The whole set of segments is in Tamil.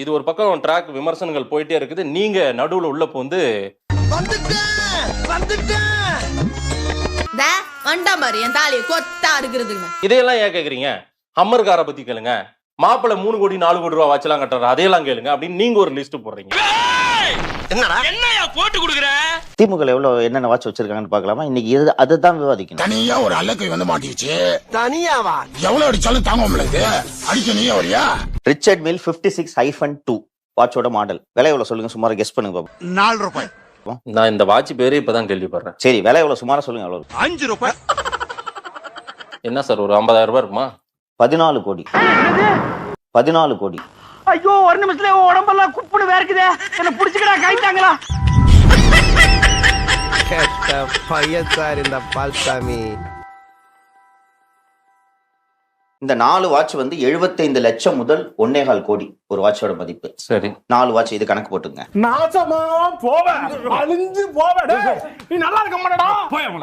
இது ஒரு பக்கம் ட்ராக் விமர்சனங்கள் போயிட்டே இருக்குது. நீங்க நடுவுல உள்ள வந்து தா வண்டா மாதிரி என் தாலியை கொத்தா இருக்கிறதுங்க இதையெல்லாம் ஏன் கேக்குறீங்க? ஹம்மர் காரை பத்தி கேளுங்க. மாப்பிள்ளை மூணு கோடி நாலு கோடி ரூபா வச்செல்லாம் கட்டுறாரு. அதையெல்லாம் கேளுங்க அப்படின்னு நீங்க ஒரு லிஸ்ட் போடுறீங்க. திமுக எவ்வளவு என்னென்ன வாட்ச் வச்சிருக்காங்கன்னு பார்க்கலாமா? இன்னைக்கு இது அதுதான் விவாதிக்கணும். தனியா ஒரு அலக்கை வந்து மாட்டிடுச்சு தனியாவா? எவ்வளவு அடிச்சாலும் தாங்க முடியல அடிக்க நீ வரியா? Richard Mille 56 six hyphen two வாட்சோட model. விலை எவ்வளவு சொல்லுங்க? சுமாரா கெஸ் பண்ணுங்க பாப்போம். நாலு ரூபாய். நான் இந்த வாட்ச் பேரே இப்பதான் கேள்விப்படுறேன். சரி விலை எவ்வளவு சுமாரா சொல்லுங்க எவ்வளவு அஞ்சு ரூபாய். என்ன சார் ஒரு ஐம்பதாயிரம் ரூபாய் இருக்குமா? பதினாலு கோடி. பதினாலு கோடி. ஐயோ ஒரு நிமிஷத்துல உடம்பெல்லாம் குப்புன்னு வேர்க்குதே. என்ன புடிச்சுக்கடா கைத்தாங்களா பையன் சார் இந்த பால்சாமி. இந்த நாலு வாட்ச் வந்து 75 லட்சம் முதல் ஒன்னேகால் கோடி ஒரு வாட்சோட மதிப்பு. சரி. நாலு வாட்ச் இது கணக்கு போட்டுங்க நாசமா போவ. அழிஞ்சு போவ டேய். நீ நல்லா இருக்க மாட்டடா.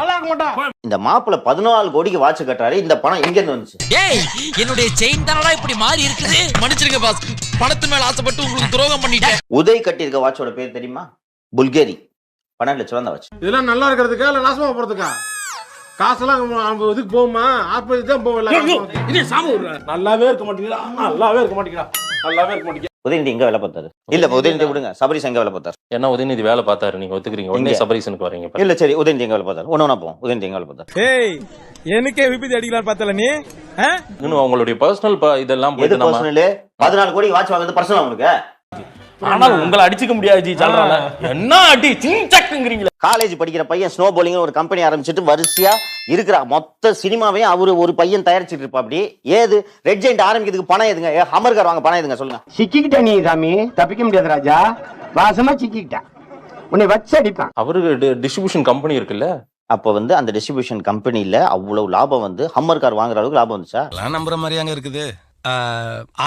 நல்லா இருக்க மாட்டா. இந்த மாப்பிள்ள பதினாலு கோடிக்கு வாட்ச் கட்டுறாரு இந்த பணம் எங்க இருந்து வந்துச்சு? ஏய் என்னுடைய செயின் தானடா இப்படி மாறி இருக்குது? மன்னிச்சிருங்க பாஸ் பணத்து மேல ஆசைப்பட்டு உங்களுக்கு துரோகம் பண்ணிட்டேன். உதய் கட்டியிருக்க வாட்சோட பேர் தெரியுமா? புல்கேரி. பன்னெண்டு லட்சம் தான் வாட்ச் இதெல்லாம் நல்லா இருக்கிறதுக்கா இல்ல நாசமா போறதுக்கா? காசெல்லாம் நம்ம இதுக்கு போகுமா? ஆஸ்பத்திரி தான் போவோம் நல்லாவே இருக்க மாட்டேங்கிறா. நல்லாவே இருக்க மாட்டேங்கிறா. நல்லாவே இருக்க மாட்டேங்கிறா. உதயநிதி எங்க வேலை பார்த்தாரு? இல்ல உதயநிதி விடுங்க. சபரிஸ் எங்க வேலை பார்த்தாரு? என்ன உதயநிதி வேலை பார்த்தாரு. நீங்க ஒத்துக்கிறீங்க. உடனே. சபரீசனுக்கு வரீங்க. இல்ல சரி உதயநிதி எங்க வேலை பார்த்தாரு? ஒன்னு ஒண்ணா போவோம். உதயநிதி எங்க வேலை பார்த்தாரு? ஏய் எனக்கே விபத்து அடிக்கலாம் பார்த்தல நீ? இன்னும் அவங்களுடைய பர்சனல் இதெல்லாம் எது போயிட்டு நம்ம பர்சனல் பதினாலு கோடி வாட்ச் வாங்குறது பர்சனல் உங்களுக்கு ஆனால் உங்களை அடிச்சுக்க முடியாது ஜி சொல்றாங்க என்ன அடி சிங்சக்குங்கிறீங்களே காலேஜ் படிக்கிற பையன் ஸ்னோ bowling ஒரு கம்பெனி ஆரம்பிச்சிட்டு வரிசையா இருக்கிற மொத்த சினிமாவையும் அவரு ஒரு பையன் தயாரிச்சிட்டு இருப்பா அப்படி ஏது? ரெட் ஜெயிண்ட் ஆரம்பிக்கிறதுக்கு பணம் எதுங்க? ஏ, ஹமர்கார் வாங்க பணம் எதுங்க? சொல்லுங்க. சிக்கிக்கிட்ட நீ சாமி. தப்பிக்க முடியாது ராஜா. வாசமா சிக்கிக்கிட்ட. உன்னை வச்சு அடிப்பான். அவருக்கு டிஸ்ட்ரிபியூஷன் கம்பெனி இருக்குல்ல? அப்போ வந்து அந்த டிஸ்ட்ரிபியூஷன் கம்பெனில அவ்வளவு லாபம் வந்து ஹம்மர் கார் வாங்குற அளவுக்கு லாபம் வந்துச்சா? நம்புற மாதிரியாங்க இருக்குது.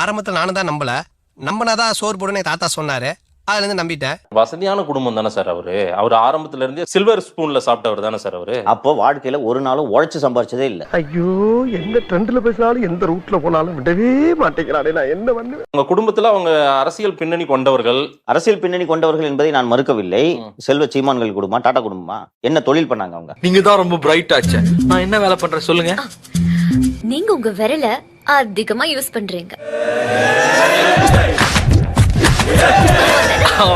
ஆரம்பத்துல நானும் தான் நம்பல. நம்பினாதான் சோறு போடுன்னு தாத்தா சொன்னாரு. அதுல இருந்து நம்பிட்டேன். வசதியான குடும்பம் தானே சார் அவரு. அவர் ஆரம்பத்துல இருந்தே சில்வர் ஸ்பூன்ல சாப்பிட்டவர் தானே சார் அவரு. அப்போ வாழ்க்கையில ஒரு நாளும் உழைச்சு சம்பாரிச்சதே இல்ல. ஐயோ எந்த ட்ரெண்ட்ல பேசினாலும் எந்த ரூட்ல போனாலும் விடவே மாட்டேங்கிறானே நான் என்ன பண்ணுவேன்? உங்க குடும்பத்துல அவங்க அரசியல் பின்னணி கொண்டவர்கள். அரசியல் பின்னணி கொண்டவர்கள் என்பதை நான் மறுக்கவில்லை. செல்வ சீமான்கள் குடும்பமா டாடா குடும்பமா? என்ன தொழில் பண்ணாங்க அவங்க? நீங்க தான் ரொம்ப பிரைட் ஆச்சு. நான் என்ன வேலை பண்றேன் சொல்லுங்க. நீங்க உங்க விரல அதிகமா யூஸ் பண்றீங்க.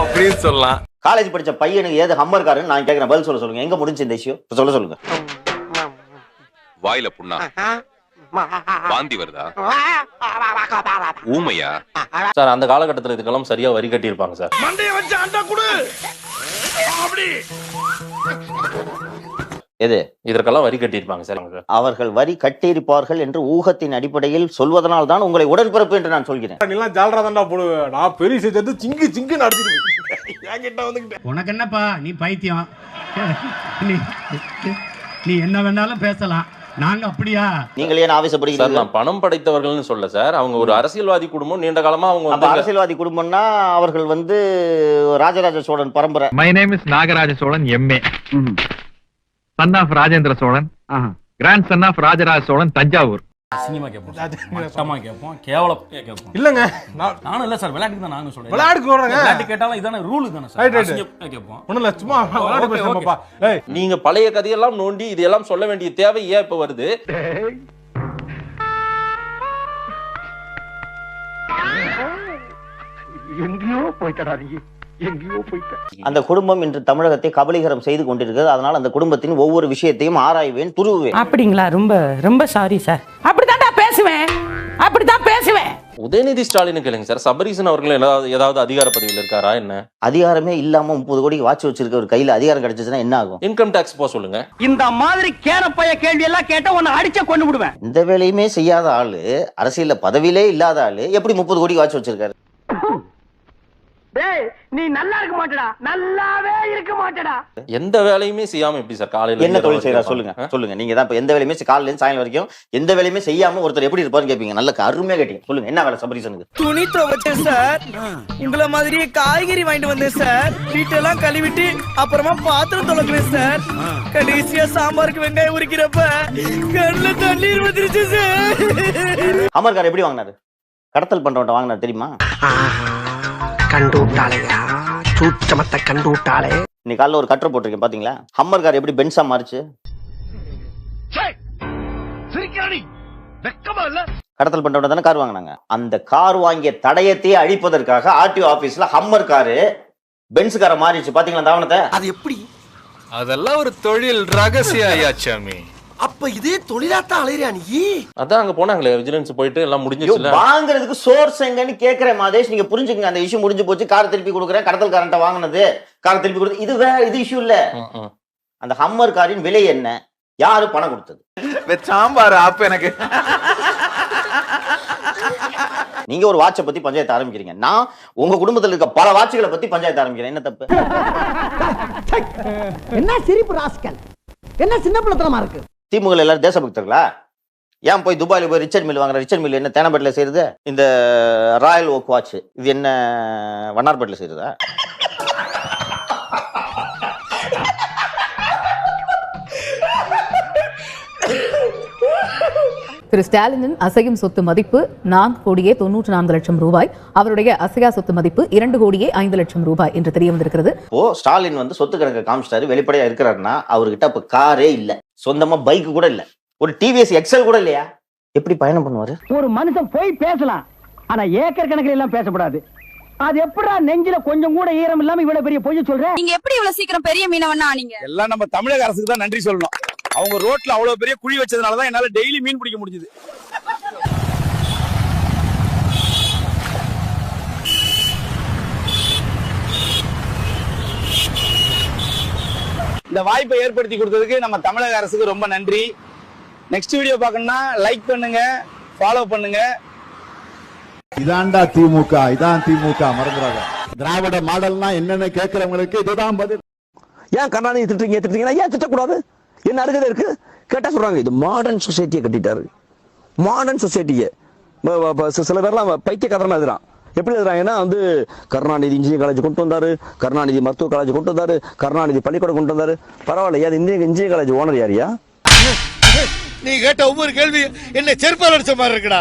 அப்படின்னு சொல்லலாம். காலேஜ் படிச்ச பையனுக்கு ஏது ஹம்மர் காருன்னு நான் கேட்கிறேன் பதில் சொல்ல சொல்லுங்க. எங்க முடிஞ்சு இந்த இஷ்யூ சொல்ல சொல்லுங்க. வாயில புண்ணா? வாந்தி வருதா? ஊமையா? சார் அந்த காலகட்டத்துல இதுக்கெல்லாம் சரியா வரி கட்டியிருப்பாங்க சார். மண்டைய வச்சு அண்டா குடு! அப்படி. எது? இதற்கெல்லாம் வரி கட்டியிருப்பாங்க சார் அவர்கள் வரி கட்டியிருப்பார்கள் என்று ஊகத்தின் அடிப்படையில் சொல்வதனால் தான் உங்களை உடன்பிறப்பு என்று நான் சொல்கிறேன். ஜாலரா தான்டா போடுவேன் நான் பெரிய சேர்த்து சிங்கு சிங்கு நடத்திட்டு உனக்கு என்னப்பா? நீ பைத்தியம். நீ நீ என்ன வேணாலும் பேசலாம். நாங்க அப்படியா? நீங்கள் ஏன் சார் ஆவேசப்படுகிறீர்கள் நான் பணம் படைத்தவர்கள்னு சொல்ல சார். அவங்க ஒரு அரசியல் குடும்பம் நீண்ட காலமா அவங்க வந்து அரசியல்வாதி குடும்பம்னா அவர்கள் வந்து ராஜராஜ சோழன் பரம்பரை. My name is Nagaraja Cholan MA son of Rajendra Cholan grandson of Rajaraja Cholan Thanjavur cinema கேட்போம் மட்டமா கேட்போம் கேவலம் கேட்போம் இல்லங்க. நான் நானும் இல்ல சார் விளையாட்டுக்கு தான் நானும் சொல்றேன். விளையாட்டுக்கு வர்றேங்க. விளையாட்டு கேட்டாலும் இதான ரூல் தானே சார். கேட்போம் இல்ல சும்மா விளையாட்டு நீங்க பழைய கதையெல்லாம் நோண்டி இதெல்லாம் சொல்ல வேண்டிய தேவை ஏன் இப்ப வருது? எங்கேயோ நீ எங்கேயோ போயிட்ட அந்த குடும்பம் இன்று தமிழகத்தை கபலீகரம் செய்து கொண்டிருக்கிறது. அதனால் அந்த குடும்பத்தின் ஒவ்வொரு விஷயத்தையும் ஆராய்வேன் துருவுவேன். அப்படிங்களா? ரொம்ப ரொம்ப சாரி சார் அப்படித்தான்டா பேசுவேன். அப்படித்தான் பேசுவேன். உதயநிதி ஸ்டாலின் கேளுங்க சார் சபரீசன் அவர்கள் ஏதாவது ஏதாவது அதிகார பதவியில் இருக்காரா என்ன? அதிகாரமே இல்லாம முப்பது கோடிக்கு வாட்ச் வச்சிருக்க ஒரு கையில அதிகாரம் கிடைச்சிச்சுன்னா என்ன ஆகும்? இன்கம் டாக்ஸ் போக சொல்லுங்க. இந்த மாதிரி கேனப்பைய கேள்வி எல்லாம் கேட்டா உன்னை அடிச்ச கொண்டு விடுவேன் இந்த வேலையுமே செய்யாத ஆளு அரசியல்ல பதவியிலே இல்லாத ஆளு எப்படி முப்பது கோடிக்கு வாட்ச் வச்சிருக்காரு? டேய் நீ நல்லா இருக்க மாட்டடா. நல்லாவே இருக்க மாட்டடா. எந்த வேலையுமே செய்யாம எப்படி சார் காலையில என்ன தொழில் செய்யறா சொல்லுங்க? சொல்லுங்க. நீங்க தான் இப்ப எந்த வேலையுமே காலையில இருந்து சாயங்காலம் வரைக்கும் எந்த வேலையுமே செய்யாம ஒருத்தர் எப்படி இருப்பாருன்னு கேப்பீங்க? நல்ல அருமையா கேட்டீங்க. சொல்லுங்க என்ன வேலை சபரீசனுக்கு துணி துவைச்சேன் சார். உங்களை மாதிரியே காய்கறி வாங்கிட்டு வந்தேன் சார். வீட்டெல்லாம் கழுவிட்டு அப்புறமா பாத்திரம் தொலைக்கிறேன் சார். கடைசியா சாம்பாருக்கு வெங்காயம் உரிக்கிறப்ப கண்ணுல தண்ணீர் வந்துருச்சு சார். அமர்கார் எப்படி வாங்கினாரு? கடத்தல் பண்றவன்ட்ட வாங்கினாரு தெரியுமா? கண்டு விட்டாளையா சூச்சமத்தை கண்டு விட்டாளே இன்னைக்கு காலைல ஒரு கட்டுரை போட்டிருக்கேன் பாத்தீங்களா? ஹம்மர் கார் எப்படி பென்ஸா மாறுச்சு? கடத்தல் பண்றவன தானே கார் வாங்கினாங்க. அந்த கார் வாங்கிய தடயத்தையே அழிப்பதற்காக ஆர்டிஓ ஆபீஸ்ல ஹம்மர் காரு பென்ஸ் காரை மாறிடுச்சு. பாத்தீங்களா அந்த ஆவணத்தை? அது எப்படி? அதெல்லாம் ஒரு தொழில் ரகசிய ஐயாச்சாமி அப்ப இதே தொழிலாத்தான் அலையிறியா நீ? அதான் அங்க போனாங்களே விஜிலன்ஸ் போயிட்டு எல்லாம் முடிஞ்சிச்சுல வாங்குறதுக்கு சோர்ஸ் எங்கன்னு கேக்குறேன் மாதேஷ் நீங்க புரிஞ்சுக்கங்க அந்த இஷ்யூ முடிஞ்சு போச்சு. கார் திருப்பி கொடுக்குறேன் கடத்தல் காரன்ட்ட வாங்கினது. கார் திருப்பி கொடுத்து இது வேற இது இஷ்யூ இல்ல. அந்த ஹம்மர் காரின் விலை என்ன? யாரு பணம் கொடுத்தது? சாம்பார் அப்ப எனக்கு. நீங்க ஒரு வாட்சை பத்தி பஞ்சாயத்து ஆரம்பிக்கிறீங்க. நான் உங்க குடும்பத்துல இருக்க பல வாட்சுகளை பத்தி பஞ்சாயத்து ஆரம்பிக்கிறேன். என்ன தப்பு? என்ன சிரிப்பு ராஸ்கல்? என்ன சின்ன பிள்ளைத்தனமா இருக்கு? திமுக எல்லாரும் தேசபக்தர்களா? ஏன் போய் துபாயில் போய் ரிச்சர்ட் மில் வாங்குற ரிச்சர்ட் மில் என்ன தேனாம்பேட்டில் செய்யறது இந்த ராயல் ஓக் வாட்ச் இது என்ன வண்ணார்பேட்டில் செய்யறதா திரு ஸ்டாலினின் அசையும் சொத்து மதிப்பு நான்கு கோடியே தொன்னூற்று நான்கு லட்சம் ரூபாய். அவருடைய அசையா சொத்து மதிப்பு இரண்டு கோடியே ஐந்து லட்சம் ரூபாய் என்று தெரிய வந்திருக்கிறது. இப்போ ஸ்டாலின் வந்து சொத்து கணக்கு காமிச்சிட்டாரு வெளிப்படையா இருக்கிறாருன்னா அவர்கிட்ட அப்ப காரே இல்ல. சொந்தமா பைக் கூட இல்ல. ஒரு டிவிஎஸ் எக்ஸல் கூட இல்லையா? எப்படி பயணம் பண்ணுவாரு? ஒரு மனுஷன் போய் பேசலாம். ஆனா ஏக்கர் கணக்கில் எல்லாம் பேசக்கூடாது அது எப்படா நெஞ்சில கொஞ்சம் கூட ஈரம் இல்லாம இவ்வளவு பெரிய பொய்ய சொல்ற? நீங்க எப்படி இவ்வளவு சீக்கிரம் பெரிய மீனவனா நீங்க? எல்லாம் நம்ம தமிழக அரசுக்கு தான் நன்றி சொல்லணும். அவங்க ரோட்ல அவ்வளவு பெரிய குழி வச்சதுனால தான் என்னால டெய்லி மீன் பிடிக்க முடிஞ்சது. இந்த வாய்ப்பை ஏற்படுத்தி கொடுத்ததுக்கு நம்ம தமிழக அரசுக்கு ரொம்ப நன்றி. நெக்ஸ்ட் வீடியோ பார்க்கணும்னா லைக் பண்ணுங்க ஃபாலோ பண்ணுங்க. இதான்டா திமுக இதான் திமுக மறந்துடாத. திராவிட மாடல்னா என்னன்னு கேட்கறவங்களுக்கு இதுதான் பதில். ஏன் கருணாநிதி திட்டுறீங்க திட்டுறீங்கன்னா ஏன் திட்டக்கூடாது? என்ன அருகதை இருக்கு? கேட்டா சொல்றாங்க இது மாடர்ன் சொசைட்டியை கட்டிட்டாரு. மாடர்ன் சொசைட்டியை சில பேர்லாம் பைத்தியக்காரனா எழுதுறான் எப்படி எழுதுறாங்கன்னா வந்து கருணாநிதி இன்ஜினியரிங் காலேஜ் கொண்டு வந்தாரு கருணாநிதி மருத்துவ காலேஜ் கொண்டு வந்தாரு கருணாநிதி பள்ளிக்கூடம் கொண்டு வந்தாரு. பரவாயில்ல யார் இந்திய இன்ஜினியரிங் காலேஜ் ஓனர் யாரியா நீ கேட்ட ஒவ்வொரு கேள்வி என்ன செருப்பால் அடிச்ச மாதிரி இருக்கடா.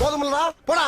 போதுமில்லடா போடா.